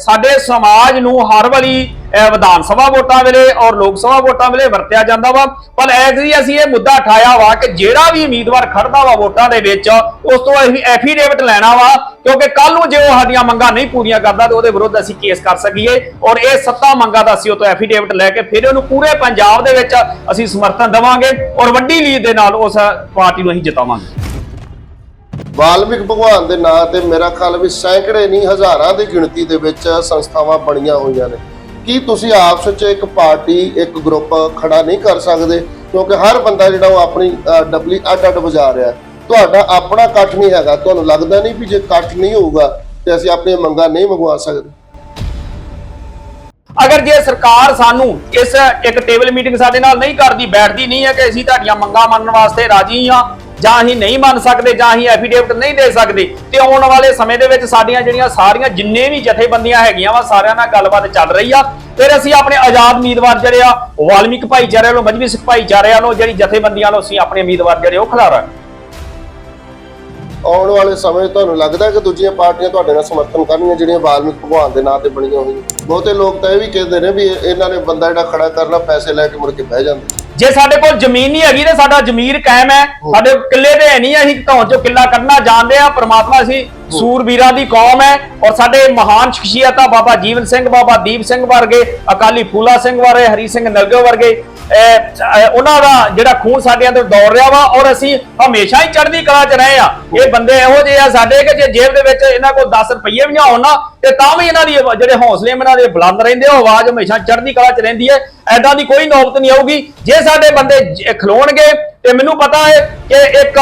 ਸਾਡੇ ਸਮਾਜ ਨੂੰ ਹਰ ਵਾਰੀ ਵਿਧਾਨ ਸਭਾ ਵੋਟਾਂ ਵੇਲੇ ਔਰ ਲੋਕ ਸਭਾ ਵੋਟਾਂ ਵੇਲੇ ਵਰਤਿਆ ਜਾਂਦਾ ਵਾ। ਪਰ ਐਗਰੀ ਅਸੀਂ ਇਹ ਮੁੱਦਾ ਉਠਾਇਆ ਵਾ ਕਿ ਜਿਹੜਾ ਵੀ ਉਮੀਦਵਾਰ ਖੜਦਾ ਵਾ ਵੋਟਾਂ ਦੇ ਵਿੱਚ, ਉਸ ਤੋਂ ਅਸੀਂ ਐਫੀਡੇਵਿਟ ਲੈਣਾ ਵਾ, ਕਿਉਂਕਿ ਕੱਲ ਨੂੰ ਜੇ ਉਹ ਸਾਡੀਆਂ ਮੰਗਾਂ ਨਹੀਂ ਪੂਰੀਆਂ ਕਰਦਾ, ਤੇ ਉਹਦੇ ਵਿਰੁੱਧ ਅਸੀਂ ਕੇਸ ਕਰ ਸਕੀਏ। ਔਰ ਇਹ ਸੱਤਾ ਮੰਗਾਂ ਦਾ ਅਸੀਂ ਉਹ ਤੋਂ ਐਫੀਡੇਵਿਟ ਲੈ ਕੇ ਫਿਰ ਉਹਨੂੰ ਪੂਰੇ ਪੰਜਾਬ ਦੇ ਵਿੱਚ ਅਸੀਂ ਸਮਰਥਨ ਦੇਵਾਂਗੇ ਔਰ ਵੱਡੀ ਲੀਡ ਦੇ ਨਾਲ ਉਸ ਪਾਰਟੀ ਨੂੰ ਅਸੀਂ ਜਿਤਾਵਾਂਗੇ। ਵਾਲਮਿਕ ਭਗਵਾਨ ਦੇ ਨਾਂ ਤੇ ਮੇਰਾ ਖਿਆਲ ਵੀ ਸੈਂਕੜੇ ਨਹੀਂ, ਹਜ਼ਾਰਾਂ ਦੀ ਗਿਣਤੀ ਦੇ ਵਿੱਚ ਸੰਸਥਾਵਾਂ ਬਣੀਆਂ ਹੋਈਆਂ ਨੇ। ਕੀ ਤੁਸੀਂ ਆਪਸ ਵਿੱਚ ਇੱਕ ਪਾਰਟੀ, ਇੱਕ ਗਰੁੱਪ ਖੜਾ ਨਹੀਂ ਕਰ ਸਕਦੇ? ਕਿਉਂਕਿ ਹਰ ਬੰਦਾ ਜਿਹੜਾ ਉਹ ਆਪਣੀ ਡਬਲੀ ਅੱਡ ਅੱਡ ਵਜਾ ਰਿਹਾ। ਤੁਹਾਡਾ ਆਪਣਾ ਇਕੱਠ ਨਹੀਂ ਹੈਗਾ। ਤੁਹਾਨੂੰ ਲੱਗਦਾ ਨਹੀਂ ਵੀ ਜੇ ਇਕੱਠ ਨਹੀਂ ਹੋਊਗਾ, ਤੇ ਅਸੀਂ ਆਪਣੀਆਂ ਮੰਗਾਂ ਨਹੀਂ ਮੰਗਵਾ ਸਕਦੇ। ਅਗਰ ਜੇ ਸਰਕਾਰ ਸਾਨੂੰ ਇਸ ਇੱਕ ਟੇਬਲ ਮੀਟਿੰਗ ਸਾਡੇ ਨਾਲ ਨਹੀਂ ਕਰਦੀ, ਬੈਠਦੀ ਨਹੀਂ ਹੈ ਕਿ ਅਸੀਂ ਤੁਹਾਡੀਆਂ ਮੰਗਾਂ ਮੰਨਣ ਵਾਸਤੇ ਰਾਜੀ ਹਾਂ ਜਾਂ ਅਸੀਂ ਨਹੀਂ ਮੰਨ ਸਕਦੇ, ਜਾਂ ਅਸੀਂ ਐਫੀਡੇਵਿਟ ਨਹੀਂ ਦੇ ਸਕਦੇ, ਤੇ ਆਉਣ ਵਾਲੇ ਸਮੇਂ ਦੇ ਵਿੱਚ ਸਾਡੀਆਂ ਜਿਹੜੀਆਂ ਸਾਰੀਆਂ ਜਿੰਨੇ ਵੀ ਜਥੇਬੰਦੀਆਂ ਹੈਗੀਆਂ ਵਾ, ਸਾਰਿਆਂ ਨਾਲ ਗੱਲਬਾਤ ਚੱਲ ਰਹੀ ਆ। ਫਿਰ ਅਸੀਂ ਆਪਣੇ ਆਜ਼ਾਦ ਉਮੀਦਵਾਰ ਜਿਹੜੇ ਆ ਵਾਲਮੀਕ ਭਾਈਚਾਰੇ ਵੱਲੋਂ, ਮਜਬੀ ਸਿੱਖ ਭਾਈਚਾਰੇ ਵੱਲੋਂ ਜਿਹੜੀ ਜਥੇਬੰਦੀਆਂ ਵੱਲੋਂ ਅਸੀਂ ਆਪਣੇ ਉਮੀਦਵਾਰ ਜਿਹੜੇ, ਉਹ ਖਿਲਾਰਾਂਗੇ ਆਉਣ ਵਾਲੇ ਸਮੇਂ ਤੁਹਾਨੂੰ ਲੱਗਦਾ ਕਿ ਦੂਜੀਆਂ ਪਾਰਟੀਆਂ ਤੁਹਾਡੇ ਨਾਲ ਸਮਰਥਨ ਕਰਨਗੀਆਂ, ਜਿਹੜੀਆਂ ਵਾਲਮਿਕ ਭਗਵਾਨ ਦੇ ਨਾਂ ਤੇ ਬਣੀਆਂ ਹੋਈਆਂ? ਬਹੁਤੇ ਲੋਕ ਤਾਂ ਇਹ ਵੀ ਕਹਿੰਦੇ ਨੇ ਵੀ ਇਹਨਾਂ ਨੇ ਬੰਦਾ ਜਿਹੜਾ ਖੜਾ ਕਰਨਾ, ਪੈਸੇ ਲੈ ਕੇ ਮੁੜ ਕੇ ਬਹਿ ਜਾਂਦੇ। ਜੇ ਸਾਡੇ ਕੋਲ ਜ਼ਮੀਨ ਨਹੀਂ ਹੈਗੀ ਤੇ ਸਾਡਾ ਜ਼ਮੀਰ ਕਾਇਮ ਹੈ ਸਾਡੇ ਕਿੱਲੇ ਤੇ ਹੈ ਨਹੀਂ ਅਸੀਂ ਧੌਣ ਚੋਂ ਕਿੱਲਾ ਕੱਢਣਾ ਜਾਣਦੇ ਆ ਪ੍ਰਮਾਤਮਾ ਅਸੀਂ ਸੂਰਬੀਰਾਂ ਦੀ ਕੌਮ ਹੈ ਔਰ ਸਾਡੇ ਮਹਾਨ ਸ਼ਖਸੀਅਤਾਂ ਬਾਬਾ ਜੀਵਨ ਸਿੰਘ ਬਾਬਾ ਦੀਪ ਸਿੰਘ ਵਰਗੇ ਅਕਾਲੀ ਫੂਲਾ ਸਿੰਘ ਵਰਗੇ ਹਰੀ ਸਿੰਘ ਨਲਗੇ ਵਰਗੇ ਉਹਨਾਂ ਦਾ ਜਿਹੜਾ ਖੂਨ ਸਾਡੇ ਅੰਦਰ ਦੌੜ ਰਿਹਾ ਵਾ ਔਰ ਅਸੀਂ ਹਮੇਸ਼ਾ ਹੀ ਚੜ੍ਹਦੀ ਕਲਾ 'ਚ ਰਹੇ ਆ। ਇਹ ਬੰਦੇ ਇਹੋ ਜਿਹੇ ਆ ਸਾਡੇ ਕਿ ਜੇ ਜੇਬ ਦੇ ਵਿੱਚ ਇਹਨਾਂ ਕੋਲ 10 ਰੁਪਏ ਵੀ ਨਾ ਹੋਣ ਨਾ, ਤੇ ਤਾਂ ਵੀ ਇਹਨਾਂ ਦੀ ਜਿਹੜੇ ਹੌਸਲੇ ਇਹਨਾਂ ਦੇ ਬੁਲੰਦ ਰਹਿੰਦੇ ਉਹ ਆਵਾਜ਼ ਹਮੇਸ਼ਾ ਚੜ੍ਹਦੀ ਕਲਾ 'ਚ ਰਹਿੰਦੀ ਹੈ। ਐਦਾਂ ਦੀ ਕੋਈ ਨੌਬਤ ਨਹੀਂ ਆਊਗੀ। ਜੇ ਸਾਡੇ ਬੰਦੇ ਖਲੋਣਗੇ, ਤੇ ਮੈਨੂੰ ਪਤਾ ਹੈ ਕਿ ਇੱਕ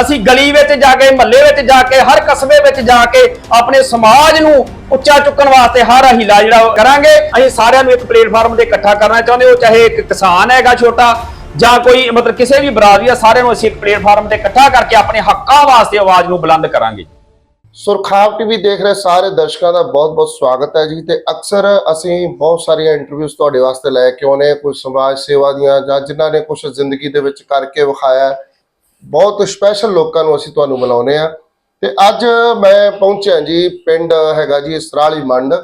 ਅਸੀਂ ਗਲੀ ਵਿੱਚ ਜਾ ਕੇ, ਮਹੱਲੇ ਵਿੱਚ ਜਾ ਕੇ, ਹਰ ਕਸਬੇ ਵਿੱਚ ਜਾ ਕੇ ਆਪਣੇ ਸਮਾਜ ਨੂੰ ਉੱਚਾ ਚੁੱਕਣ ਵਾਸਤੇ ਹਰ ਹੀਲਾ ਜਿਹੜਾ ਕਰਾਂਗੇ। ਅਸੀਂ ਸਾਰਿਆਂ ਨੂੰ ਇੱਕ ਪਲੇਟਫਾਰਮ ਤੇ ਇਕੱਠਾ ਕਰਨਾ ਚਾਹੁੰਦੇ ਹੋ, ਚਾਹੇ ਇੱਕ ਕਿਸਾਨ ਹੈਗਾ ਛੋਟਾ ਜਾਂ ਕੋਈ ਮਤਲਬ ਕਿਸੇ ਵੀ ਬਰਾਦਰੀ ਆ ਸਾਰਿਆਂ ਨੂੰ ਅਸੀਂ ਇੱਕ ਪਲੇਟਫਾਰਮ ਤੇ ਇਕੱਠਾ ਕਰਕੇ ਆਪਣੇ ਹੱਕਾਂ ਵਾਸਤੇ ਆਵਾਜ਼ ਨੂੰ ਬੁਲੰਦ ਕਰਾਂਗੇ। ਸੁਰਖਾਬ ਟੀਵੀ ਦੇਖ ਰਹੇ ਸਾਰੇ ਦਰਸ਼ਕਾਂ ਦਾ ਬਹੁਤ-ਬਹੁਤ ਸਵਾਗਤ ਹੈ ਜੀ ਤੇ ਅਕਸਰ ਅਸੀਂ ਬਹੁਤ ਸਾਰੀਆਂ ਇੰਟਰਵਿਊਜ਼ ਤੁਹਾਡੇ ਵਾਸਤੇ ਲੈ ਕੇ ਆਉਨੇ ਆ ਕੋਈ ਸਮਾਜ ਸੇਵਾ ਦੀਆਂ ਜਾਂ ਜਿਨ੍ਹਾਂ ਨੇ ਕੁਝ ਜ਼ਿੰਦਗੀ ਦੇ ਵਿੱਚ ਕਰਕੇ ਵਿਖਾਇਆ ਬਹੁਤ ਸਪੈਸ਼ਲ ਲੋਕਾਂ ਨੂੰ ਅਸੀਂ ਤੁਹਾਨੂੰ ਮਿਲਾਉਨੇ ਆ ਤੇ ਅੱਜ ਮੈਂ ਪਹੁੰਚਿਆ ਜੀ ਪਿੰਡ ਹੈਗਾ ਜੀ ਸਰਾਲੀ ਮੰਡ।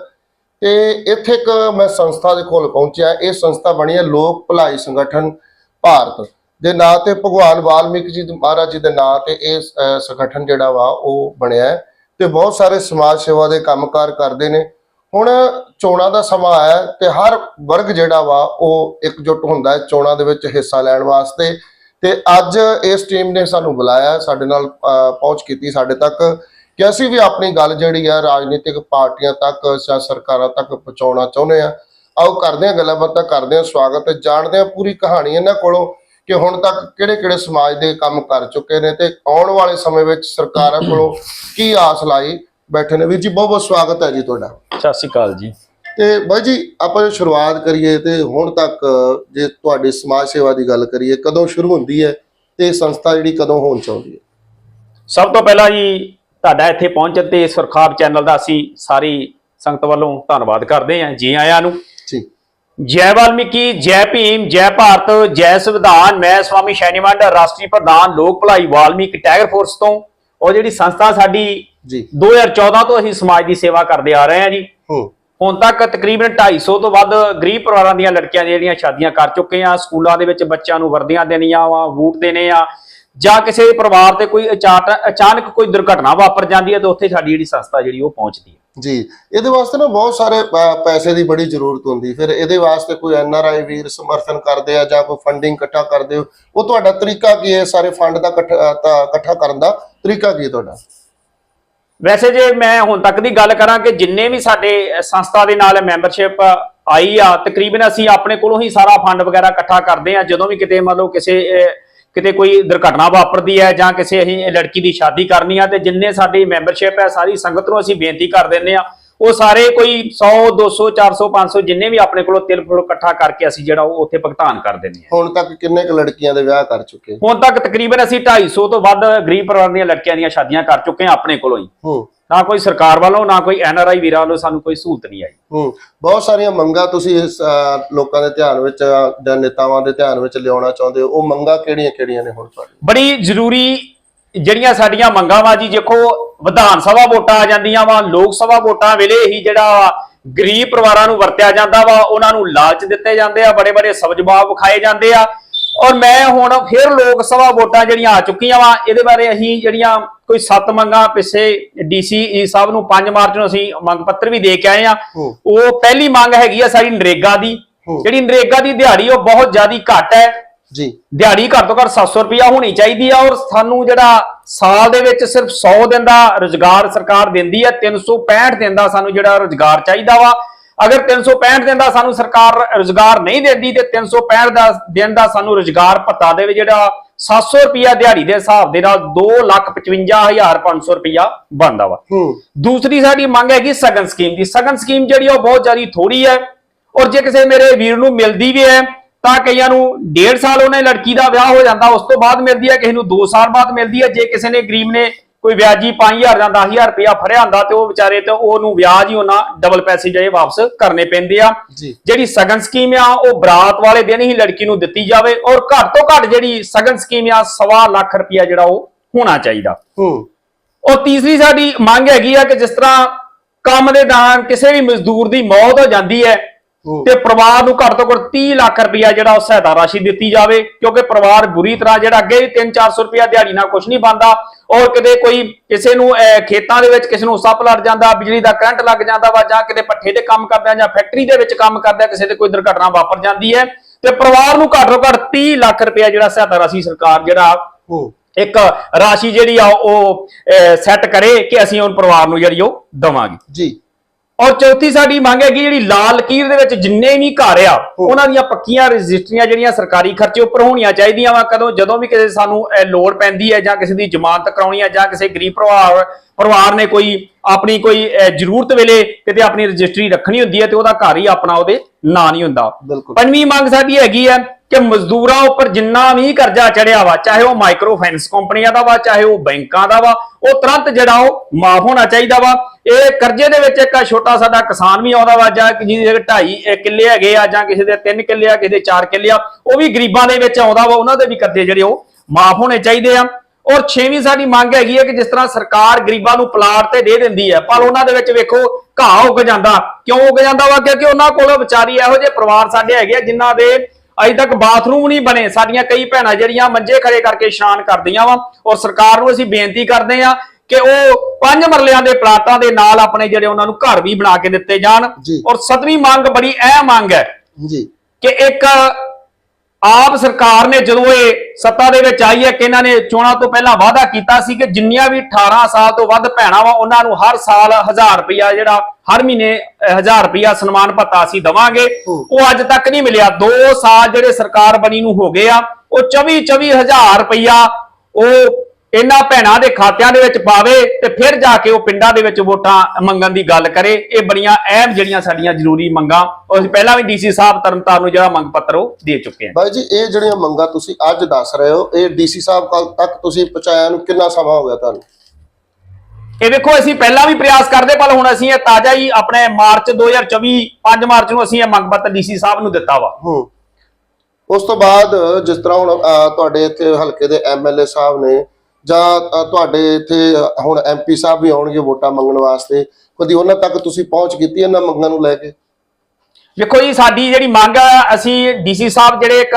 ਤੇ ਇੱਥੇ ਇੱਕ ਮੈਂ ਸੰਸਥਾ ਦੇ ਕੋਲ ਪਹੁੰਚਿਆ। ਇਹ ਸੰਸਥਾ ਬਣੀ ਹੈ ਲੋਕ ਭਲਾਈ ਸੰਗਠਨ ਭਾਰਤ। ਦੇ ਨਾਂ ਤੇ ਭਗਵਾਨ ਵਾਲਮੀਕ ਜੀ ਮਹਾਰਾਜ ਜੀ ਦੇ ਨਾਂ ਤੇ ਇਹ ਸੰਗਠਨ ਜਿਹੜਾ ਵਾ ਉਹ ਬਣਿਆ ਹੈ। ਤੇ ਬਹੁਤ ਸਾਰੇ ਸਮਾਜ ਸੇਵਾ ਦੇ ਕੰਮਕਾਰ ਕਰਦੇ ਨੇ। ਹੁਣ ਚੋਣਾਂ ਦਾ ਸਮਾਂ ਆਇਆ ਤੇ ਹਰ ਵਰਗ ਜਿਹੜਾ ਵਾ ਉਹ ਇਕਜੁੱਟ ਹੁੰਦਾ ਹੈ ਚੋਣਾਂ ਦੇ ਵਿੱਚ ਹਿੱਸਾ ਲੈਣ ਵਾਸਤੇ। ਤੇ ਅੱਜ ਇਸ ਟੀਮ ਨੇ ਸਾਨੂੰ ਬੁਲਾਇਆ, ਸਾਡੇ ਨਾਲ ਪਹੁੰਚ ਕੀਤੀ ਸਾਡੇ ਤੱਕ ਕਿ ਅਸੀਂ ਵੀ ਆਪਣੀ ਗੱਲ ਜਿਹੜੀ ਆ ਰਾਜਨੀਤਿਕ ਪਾਰਟੀਆਂ ਤੱਕ ਜਾਂ ਸਰਕਾਰਾਂ ਤੱਕ ਪਹੁੰਚਾਉਣਾ ਚਾਹੁੰਦੇ ਆ। ਆਓ ਕਰਦੇ ਆ ਗੱਲਾਂ ਬਾਤਾਂ ਕਰਦੇ ਆ ਸਵਾਗਤ ਹੈ ਜਾਣਦੇ ਆ ਪੂਰੀ ਕਹਾਣੀ ਇਹਨਾਂ ਕੋਲੋਂ ਕਿ ਹੁਣ ਤੱਕ ਕਿਹੜੇ ਕਿਹੜੇ ਸਮਾਜ ਦੇ ਕੰਮ ਕਰ ਚੁੱਕੇ ਨੇ ਤੇ ਆਉਣ ਵਾਲੇ ਸਮੇਂ ਵਿੱਚ ਸਰਕਾਰਾਂ ਕੋਲੋਂ ਕੀ ਆਸ ਲਾਈ ਬੈਠੇ ਨੇ। ਵੀਰ ਜੀ ਬਹੁਤ ਬਹੁਤ ਸਵਾਗਤ ਹੈ ਜੀ ਤੁਹਾਡਾ। ਸਤਿ ਸ਼੍ਰੀ ਅਕਾਲ ਜੀ। ਤੇ ਬਾਈ ਜੀ ਆਪਾਂ ਜੇ ਸ਼ੁਰੂਆਤ ਕਰੀਏ ਤੇ ਹੁਣ ਤੱਕ ਜੇ ਤੁਹਾਡੀ ਸਮਾਜ ਸੇਵਾ ਦੀ ਗੱਲ ਕਰੀਏ ਕਦੋਂ ਸ਼ੁਰੂ ਹੁੰਦੀ ਹੈ ਤੇ ਸੰਸਥਾ ਜਿਹੜੀ ਕਦੋਂ ਹੋਣ ਚਾਹੁੰਦੀ ਹੈ? ਸਭ ਤੋਂ ਪਹਿਲਾਂ ਜੀ ਤੁਹਾਡਾ ਇੱਥੇ ਪਹੁੰਚਣ ਤੇ ਸੁਰਖਾਬ ਚੈਨਲ ਦਾ ਅਸੀਂ ਸਾਰੀ ਸੰਗਤ ਵੱਲੋਂ ਧੰਨਵਾਦ ਕਰਦੇ ਹਾਂ ਜੀ ਆਇਆਂ ਨੂੰ। ਜੀ। ਜੈ ਵਾਲਮੀਕੀ ਜੈ ਭੀਮ ਜੈ ਭਾਰਤ ਜੈ ਸੰਵਿਧਾਨ ਮੈਂ ਸਵਾਮੀ ਸ਼ੈਨੀਵੰਡ ਰਾਸ਼ਟਰੀ ਪ੍ਰਧਾਨ ਲੋਕ ਭਲਾਈ ਵਾਲਮੀਕ ਟਾਈਗਰ ਫੋਰਸ ਤੋਂ। ਉਹ ਜਿਹੜੀ ਸੰਸਥਾ ਸਾਡੀ ਜੀ। 2014 ਤੋਂ ਅਸੀਂ ਸਮਾਜ ਦੀ ਸੇਵਾ ਕਰਦੇ ਆ ਰਹੇ ਹਾਂ ਜੀ। ਹੂੰ। ਹੁਣ ਤੱਕ ਤਕਰੀਬਨ 250 ਤੋਂ ਵੱਧ ਗਰੀਬ ਪਰਿਵਾਰਾਂ ਦੀਆਂ ਲੜਕੀਆਂ ਜਿਹੜੀਆਂ ਸ਼ਾਦੀਆਂ ਕਰ ਚੁੱਕੇ ਆ, ਸਕੂਲਾਂ ਦੇ ਵਿੱਚ ਬੱਚਿਆਂ ਨੂੰ ਵਰਦੀਆਂ ਦੇਣੀਆਂ ਵਾ ਬੂਟ ਦੇਣੇ ਆ, ਜਾਂ ਕਿਸੇ ਪਰਿਵਾਰ ਤੇ ਕੋਈ ਅਚਾਨਕ ਕੋਈ ਦੁਰਘਟਨਾ ਵਾਪਰ ਜਾਂਦੀ ਹੈ ਤਾਂ ਉੱਥੇ ਸਾਡੀ ਜਿਹੜੀ ਸੰਸਥਾ ਜਿਹੜੀ ਉਹ ਪਹੁੰਚਦੀ ਹੈ। ਜੀ, ਇਹਦੇ ਵਾਸਤੇ ਨਾ ਬਹੁਤ ਸਾਰੇ ਪੈਸੇ ਦੀ ਬੜੀ ਜ਼ਰੂਰਤ ਹੁੰਦੀ ਫਿਰ ਇਹਦੇ ਵਾਸਤੇ ਕੋਈ ਐਨ ਆਰ ਆਈ ਵੀਰ ਸਮਰਥਨ ਕਰਦੇ ਆ ਜਾਂ ਕੋਈ ਫੰਡਿੰਗ ਇਕੱਠਾ ਕਰਦੇ ਹੋ, ਉਹ ਤੁਹਾਡਾ ਤਰੀਕਾ ਕੀ ਹੈ? ਸਾਰੇ ਫੰਡ ਦਾ ਇਕੱਠਾ ਇਕੱਠਾ ਕਰਨ ਦਾ ਤਰੀਕਾ ਕੀ ਹੈ ਤੁਹਾਡਾ? ਵੈਸੇ ਜੇ ਮੈਂ ਹੁਣ ਤੱਕ ਦੀ ਗੱਲ ਕਰਾਂ ਕਿ ਜਿੰਨੇ ਵੀ ਸਾਡੇ ਸੰਸਥਾ ਦੇ ਨਾਲ ਮੈਂਬਰਸ਼ਿਪ ਆਈ ਆ, ਤਕਰੀਬਨ ਅਸੀਂ ਆਪਣੇ ਕੋਲੋਂ ਹੀ ਸਾਰਾ ਫੰਡ ਵਗੈਰਾ ਇਕੱਠਾ ਕਰਦੇ ਆ ਜਦੋਂ ਵੀ ਕਿਤੇ ਮੰਨ ਲਓ ਕਿਸੇ ਕਿਤੇ ਕੋਈ ਦੁਰਘਟਨਾ ਵਾਪਰਦੀ ਹੈ ਜਾਂ ਕਿਸੇ ਅਸੀਂ ਲੜਕੀ ਦੀ ਸ਼ਾਦੀ ਕਰਨੀ ਆ ਤੇ ਜਿੰਨੇ ਸਾਡੀ ਮੈਂਬਰਸ਼ਿਪ ਹੈ, ਸਾਰੀ ਸੰਗਤ ਨੂੰ ਅਸੀਂ ਬੇਨਤੀ ਕਰ ਦਿੰਦੇ ਆ ਉਹ ਸਾਰੇ ਕੋਈ 100 200 400 500 ਜਿੰਨੇ ਵੀ ਆਪਣੇ ਕੋਲੋਂ ਤਿਲ ਫੁਲ ਇਕੱਠਾ ਕਰਕੇ ਅਸੀਂ ਜਿਹੜਾ ਉਹ ਉੱਥੇ ਭੁਗਤਾਨ ਕਰ ਦਿੰਦੇ ਆ ਹੁਣ ਤੱਕ ਕਿੰਨੇ ਕੁ ਲੜਕੀਆਂ ਦੇ ਵਿਆਹ ਕਰ ਚੁੱਕੇ? ਹੁਣ ਤੱਕ ਤਕਰੀਬਨ ਅਸੀਂ 250 ਤੋਂ ਵੱਧ ਗਰੀਬ ਪਰਿਵਾਰ ਦੀਆਂ ਲੜਕੀਆਂ ਦੀਆਂ ਸ਼ਾਦੀਆਂ ਕਰ ਚੁੱਕੇ ਆ ਆਪਣੇ ਕੋਲੋਂ ਹੀ। ਹੂੰ। ਨਾ ਕੋਈ ਸਰਕਾਰ ਵੱਲੋਂ ਨਾ ਕੋਈ ਐਨਆਰਆਈ ਵੀਰਾਂ ਵੱਲੋਂ ਸਾਨੂੰ ਕੋਈ ਸਹੂਲਤ ਨਹੀਂ ਆਈ। ਹੂੰ। ਬਹੁਤ ਸਾਰੀਆਂ ਮੰਗਾਂ ਤੁਸੀਂ ਇਸ ਲੋਕਾਂ ਦੇ ਧਿਆਨ ਵਿੱਚ ਜਾਂ ਨੇਤਾਵਾਂ ਦੇ ਧਿਆਨ ਵਿੱਚ ਲਿਆਉਣਾ ਚਾਹੁੰਦੇ ਹੋ। ਉਹ ਮੰਗਾਂ ਕਿਹੜੀਆਂ ਕਿਹੜੀਆਂ ਨੇ ਹੁਣ ਤੁਹਾਡੀ ਬੜੀ ਜ਼ਰੂਰੀ ਜਿਹੜੀਆਂ ਸਾਡੀਆਂ ਮੰਗਾਂ ਵਾ ਜੀ ਦੇਖੋ ਵਿਧਾਨ ਸਭਾ ਵੋਟਾਂ ਆ ਜਾਂਦੀਆਂ ਵਾ ਲੋਕ ਸਭਾ ਵੋਟਾਂ ਵੇਲੇ ਹੀ ਜਿਹੜਾ ਗਰੀਬ ਪਰਿਵਾਰਾਂ ਨੂੰ ਵਰਤਿਆ ਜਾਂਦਾ ਵਾ ਉਹਨਾਂ ਨੂੰ ਲਾਲਚ ਦਿੱਤੇ ਜਾਂਦੇ ਆ ਬੜੇ ਬੜੇ ਸਬਜਵਾਬ ਵਿਖਾਏ ਜਾਂਦੇ ਆ ਔਰ ਮੈਂ ਹੁਣ ਫਿਰ ਲੋਕ ਸਭਾ ਵੋਟਾਂ ਜਿਹੜੀਆਂ ਆ ਚੁੱਕੀਆਂ ਵਾ ਇਹਦੇ ਬਾਰੇ ਅਸੀਂ ਜਿਹੜੀਆਂ ਕੋਈ ਸੱਤ ਮੰਗਾਂ ਪਿੱਛੇ ਡੀਸੀ ਸਾਹਿਬ ਨੂੰ 5 ਮਾਰਚ ਨੂੰ ਅਸੀਂ ਮੰਗ ਪੱਤਰ ਵੀ ਦੇ ਕੇ ਆਏ ਆ। ਉਹ ਪਹਿਲੀ ਮੰਗ ਹੈਗੀ ਆ ਸਾਡੀ ਨਰੇਗਾ ਦੀ। ਜਿਹੜੀ ਨਰੇਗਾ ਦੀ ਦਿਹਾੜੀ ਉਹ ਬਹੁਤ ਜ਼ਿਆਦੀ ਘੱਟ ਹੈ ਜੀ। ਦਿਹਾੜੀ ਘੱਟ ਤੋਂ ਘੱਟ 700 ਰੁਪਇਆ ਹੋਣੀ ਚਾਹੀਦੀ ਆ ਔਰ ਸਾਨੂੰ ਜਿਹੜਾ ਸਾਲ ਦੇ ਵਿੱਚ ਸਿਰਫ 100 ਦਿਨ ਦਾ ਰੋਜ਼ਗਾਰ ਸਰਕਾਰ ਦਿੰਦੀ ਹੈ 365 ਦਿਨ ਦਾ ਸਾਨੂੰ ਜਿਹੜਾ ਰੋਜ਼ਗਾਰ ਚਾਹੀਦਾ ਵਾ। ਅਗਰ 365 ਦਿਨ ਦਾ ਸਾਨੂੰ ਸਰਕਾਰ ਰੋਜ਼ਗਾਰ ਨਹੀਂ ਦਿੰਦੀ ਤੇ 365 ਦਾ ਦਿਨ ਦਾ ਸਾਨੂੰ ਰੋਜ਼ਗਾਰ ਭੱਤਾ ਦੇਵੇ ਜਿਹੜਾ 700 ਰੁਪਇਆ ਦਿਹਾੜੀ ਦੇ ਹਿਸਾਬ ਦੇ ਨਾਲ 255500 ਰੁਪਇਆ ਬਣਦਾ ਵਾ। ਦੂਸਰੀ ਸਾਡੀ ਮੰਗ ਹੈਗੀ ਸਗਨ ਸਕੀਮ ਦੀ। ਸਗਨ ਸਕੀਮ ਜਿਹੜੀ ਆ ਉਹ ਬਹੁਤ ਜ਼ਿਆਦਾ ਥੋੜੀ ਹੈ ਔਰ ਜੇ ਕਿਸੇ ਮੇਰੇ ਵੀਰ ਨੂੰ ਮਿਲਦੀ ਵੀ ਹੈ ਤਾਂ ਕਈਆਂ ਨੂੰ 1.5 ਸਾਲ ਉਹਨੇ ਲੜਕੀ ਦਾ ਵਿਆਹ ਹੋ ਜਾਂਦਾ ਉਸ ਤੋਂ ਬਾਅਦ ਮਿਲਦੀ ਹੈ ਕਿਸੇ ਨੂੰ 2 ਸਾਲ ਬਾਅਦ ਮਿਲਦੀ ਹੈ ਜੇ ਕਿਸੇ ਨੇ ਗਰੀਬ ਨੇ ਕੋਈ ਵਿਆਜੀ 5000 ਜਾਂ 10000 ਰੁਪਇਆ ਫੜਿਆ ਹੁੰਦਾ ਤੇ ਉਹ ਵਿਚਾਰੇ ਤੇ ਉਹਨੂੰ ਵਿਆਜ ਹੀ ਉਹਨਾਂ ਡਬਲ ਪੈਸੇ ਜਿਹੜੇ ਵਾਪਸ ਕਰਨੇ ਪੈਂਦੇ ਆ। ਜਿਹੜੀ ਸਗਨ ਸਕੀਮ ਆ ਉਹ ਬਰਾਤ ਵਾਲੇ ਦਿਨ ਹੀ ਲੜਕੀ ਨੂੰ ਦਿੱਤੀ ਜਾਵੇ ਔਰ ਘੱਟ ਤੋਂ ਘੱਟ ਜਿਹੜੀ ਸਗਨ ਸਕੀਮ ਆ ਸਵਾ ਲੱਖ ਰੁਪਇਆ ਜਿਹੜਾ ਉਹ ਹੋਣਾ ਚਾਹੀਦਾ। ਹੂੰ। ਔਰ ਤੀਸਰੀ ਸਾਡੀ ਮੰਗ ਹੈਗੀ ਆ ਕਿ ਜਿਸ ਤਰ੍ਹਾਂ ਕੰਮ ਦੇ ਦੌਰਾਨ ਕਿਸੇ ਵੀ ਮਜ਼ਦੂਰ ਦੀ ਮੌਤ ਹੋ ਜਾਂਦੀ ਹੂੰ। ਤੇ ਪਰਿਵਾਰ ਨੂੰ ਘੱਟ ਤੋਂ ਘੱਟ 30 ਲੱਖ ਰੁਪਇਆ ਜਿਹੜਾ ਉਹ ਸਹਾਇਤਾ ਰਾਸ਼ੀ ਦਿੱਤੀ ਜਾਵੇ ਕਿਉਂਕਿ ਪਰਿਵਾਰ ਬੁਰੀ ਤਰ੍ਹਾਂ ਜਿਹੜਾ ਅੱਗੇ 3-400 ਰੁਪਇਆ ਦਿਹਾੜੀ ਨਾਲ ਕੁਝ ਨਹੀਂ ਬਣਦਾ ਔਰ ਕਿਤੇ ਕੋਈ ਕਿਸੇ ਨੂੰ ਖੇਤਾਂ ਦੇ ਵਿੱਚ ਕਿਸੇ ਨੂੰ ਸੱਪ ਲੜ ਜਾਂਦਾ ਬਿਜਲੀ ਦਾ ਕਰੰਟ ਲੱਗ ਜਾਂਦਾ ਵਾ ਜਾਂ ਕਿਤੇ ਪੱਠੇ ਤੇ ਕੰਮ ਕਰਦਾ ਜਾਂ ਫੈਕਟਰੀ ਦੇ ਵਿੱਚ ਕੰਮ ਕਰਦਾ ਕਿਸੇ ਤੇ ਕੋਈ ਦੁਰਘਟਨਾ ਵਾਪਰ ਜਾਂਦੀ ਹੈ ਤੇ ਪਰਿਵਾਰ ਨੂੰ ਘੱਟ ਤੋਂ ਘੱਟ 30 ਲੱਖ ਰੁਪਇਆ ਜਿਹੜਾ ਸਹਾਇਤਾ ਰਾਸ਼ੀ ਸਰਕਾਰ ਜਿਹੜਾ ਹੂੰ। ਇੱਕ ਰਾਸ਼ੀ ਜਿਹੜੀ ਆ ਉਹ ਸੈੱਟ ਕਰੇ ਕਿ ਅਸੀਂ ਉਹ ਪਰਿਵਾਰ ਨੂੰ ਜਿਹੜੀ ਉਹ ਦਵਾਂਗੇ। ਜੀ। ਔਰ ਚੌਥੀ ਸਾਡੀ ਮੰਗ ਹੈਗੀ ਜਿਹੜੀ ਲਾਲ ਲਕੀਰ ਦੇ ਵਿੱਚ ਜਿੰਨੇ ਵੀ ਘਰ ਆ ਉਹਨਾਂ ਦੀਆਂ ਪੱਕੀਆਂ ਰਜਿਸਟਰੀਆਂ ਜਿਹੜੀਆਂ ਸਰਕਾਰੀ ਖਰਚੇ ਉੱਪਰ ਹੋਣੀਆਂ ਚਾਹੀਦੀਆਂ ਵਾ। ਕਦੋਂ ਜਦੋਂ ਵੀ ਕਿਸੇ ਸਾਨੂੰ ਇਹ ਲੋੜ ਪੈਂਦੀ ਹੈ ਜਾਂ ਕਿਸੇ ਦੀ ਜ਼ਮਾਨਤ ਕਰਾਉਣੀ ਹੈ ਜਾਂ ਕਿਸੇ ਗਰੀਬ ਪਰਿਵਾਰ ਪਰਿਵਾਰ ਨੇ ਕੋਈ ਆਪਣੀ ਕੋਈ ਜ਼ਰੂਰਤ ਵੇਲੇ ਕਿਤੇ ਆਪਣੀ ਰਜਿਸਟਰੀ ਰੱਖਣੀ ਹੁੰਦੀ ਹੈ ਤੇ ਉਹਦਾ ਘਰ ਹੀ ਆਪਣਾ ਉਹਦੇ ਨਾਂ ਨਹੀਂ ਹੁੰਦਾ। ਪੰਜਵੀਂ ਮੰਗ ਸਾਡੀ ਹੈਗੀ ਹੈ ਕਿ ਮਜ਼ਦੂਰਾਂ ਉੱਪਰ ਜਿੰਨਾ ਵੀ ਕਰਜ਼ਾ ਚੜਿਆ ਵਾ ਚਾਹੇ ਉਹ ਮਾਈਕਰੋ ਫਾਈਨੈਂਸ ਕੰਪਨੀਆਂ ਦਾ ਵਾ ਚਾਹੇ ਉਹ ਬੈਂਕਾਂ ਦਾ ਵਾ ਉਹ ਤੁਰੰਤ ਜਿਹੜਾ ਉਹ ਮਾਫ ਹੋਣਾ ਚਾਹੀਦਾ ਵਾ। ਇਹ ਕਰਜ਼ੇ ਦੇ ਵਿੱਚ ਇੱਕ ਛੋਟਾ ਸਾਡਾ ਕਿਸਾਨ ਵੀ ਆਉਂਦਾ ਵਾ ਜਾਂ ਜਿਹਦੇ 2.5 ਕਿੱਲੇ ਹੈਗੇ ਆ ਜਾਂ ਕਿਸੇ ਦੇ 3 ਕਿੱਲੇ ਆ ਕਿਸੇ ਦੇ 4 ਕਿੱਲੇ ਆ ਉਹ ਵੀ ਗਰੀਬਾਂ ਦੇ ਵਿੱਚ ਆਉਂਦਾ ਵਾ ਉਹਨਾਂ ਦੇ ਵੀ ਕਰਜ਼ੇ ਜਿਹੜੇ ਉਹ ਮਾਫ ਹੋਣੇ ਚਾਹੀਦੇ ਆ। ਔਰ ਛੇਵੀਂ ਸਾਡੀ ਮੰਗ ਹੈਗੀ ਹੈ ਕਿ ਜਿਸ ਤਰ੍ਹਾਂ ਸਰਕਾਰ ਗਰੀਬਾਂ ਨੂੰ ਪਲਾਟ ਤੇ ਦੇ ਦਿੰਦੀ ਹੈ ਪਰ ਉਹਨਾਂ ਦੇ ਵਿੱਚ ਵੇਖੋ ਘਾਹ ਉੱਗ ਜਾਂਦਾ। ਕਿਉਂ ਉੱਗ ਜਾਂਦਾ ਵਾ? ਕਿਉਂਕਿ ਉਹਨਾਂ ਕੋਲ ਵਿਚਾਰੀ ਇਹੋ ਜਿਹੇ ਪਰਿਵਾਰ ਸਾਡੇ ਹੈਗੇ ਆ ਜਿਨ੍ਹਾਂ ਦੇ ਅਜੇ ਤੱਕ ਬਾਥਰੂਮ ਨਹੀਂ ਬਣੇ। ਸਾਡੀਆਂ ਕਈ ਭੈਣਾਂ ਜਿਹੜੀਆਂ ਮੰਜੇ ਖੜੇ ਕਰਕੇ ਇਸ਼ਨਾਨ ਕਰਦੀਆਂ ਵਾ ਔਰ ਸਰਕਾਰ ਨੂੰ ਅਸੀਂ ਬੇਨਤੀ ਕਰਦੇ ਆ ਕਿ ਉਹ ਪੰਜ ਮਰਲਿਆਂ ਦੇ ਪਲਾਟਾਂ ਦੇ ਨਾਲ ਆਪਣੇ ਜਿਹੜੇ ਉਹਨਾਂ ਨੂੰ ਘਰ ਵੀ ਬਣਾ ਕੇ ਦਿੱਤੇ ਜਾਣ। ਔਰ ਸਤਵੀਂ ਮੰਗ ਬੜੀ ਅਹਿਮ ਮੰਗ ਹੈ ਜੀ। ਕਿ ਇੱਕ ਆਪ ਸਰਕਾਰ ਨੇ ਜਦੋਂ ਇਹ ਸੱਤਾ ਦੇ ਵਿੱਚ ਆਈ ਹੈ ਕਿ ਇਹਨਾਂ ਨੇ ਚੋਣਾਂ ਤੋਂ ਪਹਿਲਾਂ ਵਾਅਦਾ ਕੀਤਾ ਸੀ ਕਿ ਜਿੰਨੀਆਂ ਵੀ 18 ਸਾਲ ਤੋਂ ਵੱਧ ਭੈਣਾਂ ਵਾ ਉਹਨਾਂ ਨੂੰ ਹਰ ਸਾਲ 1000 ਰੁਪਇਆ ਜਿਹੜਾ ਹਰ ਮਹੀਨੇ 1000 ਰੁਪਇਆ ਸਨਮਾਨ ਭੱਤਾ ਅਸੀਂ ਦਵਾਂਗੇ। ਉਹ ਅੱਜ ਤੱਕ ਨਹੀਂ ਮਿਲਿਆ 2 ਸਾਲ ਜਿਹੜੇ ਸਰਕਾਰ ਬਣੀ ਨੂੰ ਹੋ ਗਏ ਆ ਉਹ 24 24000 ਰੁਪਇਆ ਉਹ ਇਹਨਾਂ ਭੈਣਾਂ ਦੇ ਖਾਤਿਆਂ ਦੇ ਵਿੱਚ ਪਾਵੇ ਤੇ ਫਿਰ ਜਾ ਕੇ ਉਹ ਪਿੰਡਾਂ ਦੇ ਵਿੱਚ ਵੋਟਾਂ ਮੰਗਣ ਦੀ ਗੱਲ ਕਰੇ। ਇਹ ਬੜੀਆਂ ਅਹਿਮ ਜਿਹੜੀਆਂ ਸਾਡੀਆਂ ਜ਼ਰੂਰੀ ਮੰਗਾਂ। ਉਹ ਅਸੀਂ ਪਹਿਲਾਂ ਵੀ ਡੀਸੀ ਸਾਹਿਬ ਤਰਨਤਾਰਨ ਨੂੰ ਜਿਹੜਾ ਮੰਗ ਪੱਤਰ ਉਹ ਦੇ ਚੁੱਕੇ ਹਾਂ ਬਾਈ ਜੀ ਇਹ ਜਿਹੜੀਆਂ ਮੰਗਾਂ ਤੁਸੀਂ ਅੱਜ ਦੱਸ ਰਹੇ ਹੋ ਇਹ ਡੀਸੀ ਸਾਹਿਬ ਕੱਲ ਤੱਕ ਤੁਸੀਂ ਪਹੁੰਚਾਇਆ ਨੂੰ ਕਿੰਨਾ ਸਮਾਂ ਹੋ ਗਿਆ ਤੁਹਾਨੂੰ? ਇਹ ਵੇਖੋ ਅਸੀਂ ਪਹਿਲਾਂ ਵੀ ਪ੍ਰਯਾਸ ਕਰਦੇ ਪਰ ਹੁਣ ਅਸੀਂ ਇਹ ਤਾਜ਼ਾ ਹੀ ਆਪਣੇ ਮਾਰਚ 2024 5 ਮਾਰਚ ਨੂੰ ਅਸੀਂ ਇਹ ਮੰਗ ਪੱਤਰ ਡੀਸੀ ਸਾਹਿਬ ਨੂੰ ਦਿੱਤਾ ਵਾ। ਹੂੰ। ਉਸ ਤੋਂ ਬਾਅਦ ਜਿਸ ਤਰ੍ਹਾਂ ਹੁਣ ਤੁਹਾਡੇ ਇੱਥੇ ਹਲਕੇ ਦੇ ਐਮਐਲਏ ਸਾਹਿਬ ਨੇ ਜਾਂ ਤੁਹਾਡੇ ਇੱਥੇ ਹੁਣ ਐਮਪੀ ਸਾਹਿਬ ਵੀ ਆਉਣਗੇ ਵੋਟਾਂ ਮੰਗਣ ਵਾਸਤੇ ਕਦੀ ਉਹਨਾਂ ਤੱਕ ਤੁਸੀਂ ਪਹੁੰਚ ਕੀਤੀ ਇਹਨਾਂ ਮੰਗਾਂ ਨੂੰ ਲੈ ਕੇ? ਵੇਖੋ ਜੀ ਸਾਡੀ ਜਿਹੜੀ ਮੰਗ ਆ ਅਸੀਂ ਡੀਸੀ ਸਾਹਿਬ ਜਿਹੜੇ ਇੱਕ